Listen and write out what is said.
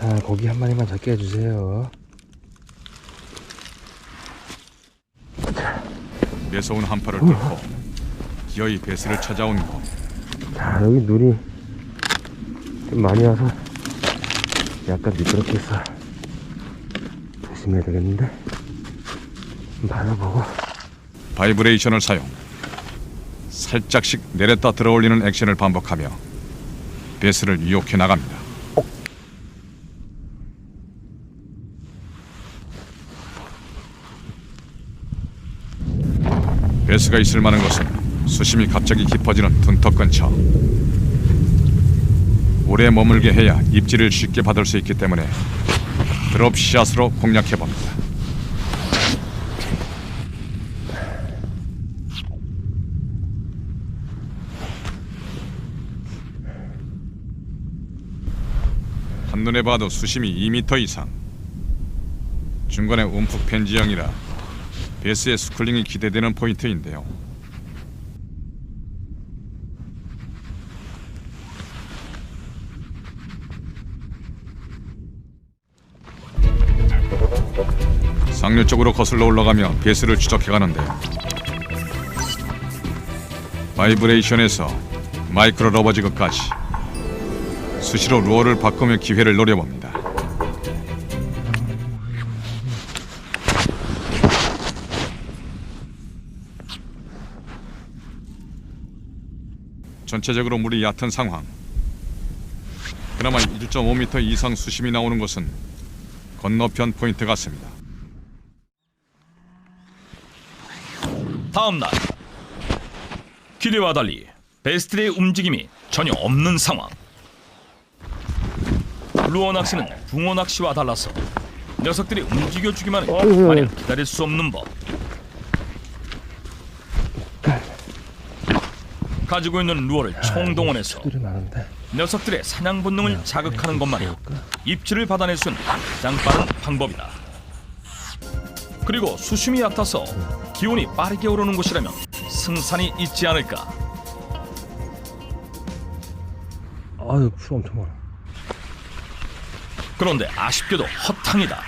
자, 고기 한 마리만 잡게 해주세요. 매서운 한파를 뚫고 기어이 배스를 찾아온 거 자, 여기 눈이 좀 많이 와서 약간 미끄럽게 했어. 조심해야 되겠는데? 좀 받아보고. 바이브레이션을 사용 살짝씩 내렸다 들어올리는 액션을 반복하며 배스를 유혹해 나갑니다. 배스가 있을 만한 곳은 수심이 갑자기 깊어지는 둔턱 근처. 오래 머물게 해야 입질을 쉽게 받을 수 있기 때문에 드롭샷으로 공략해 봅니다. 한눈에 봐도 수심이 2m 이상. 중간에 움푹 팬 지형이라 베스의 스쿨링이 기대되는 포인트인데요. 상류 쪽으로 거슬러 올라가며 베스를 추적해 가는데요. 바이브레이션에서 마이크로 러버지그까지 수시로 루어를 바꾸며 기회를 노려봅니다. 전체적으로 물이 얕은 상황. 그나마 1.5m 이상 수심이 나오는 곳은 건너편 포인트 같습니다. 다음 날 기대와 달리 베스트의 움직임이 전혀 없는 상황. 루어 낚시는 붕어 낚시와 달라서 녀석들이 움직여주기만 해 어이구. 마냥 기다릴 수 없는 법. 가지고 있는 루어를 총동원해서 들이 많은데. 녀석들의 사냥 본능을 자극하는 것만이 입질을 받아낼 수 있는 가장 빠른 방법이다. 그리고 수심이 얕아서 기온이 빠르게 오르는 곳이라면 승산이 있지 않을까. 아유, 풀 엄청 많아. 그런데 아쉽게도 허탕이다.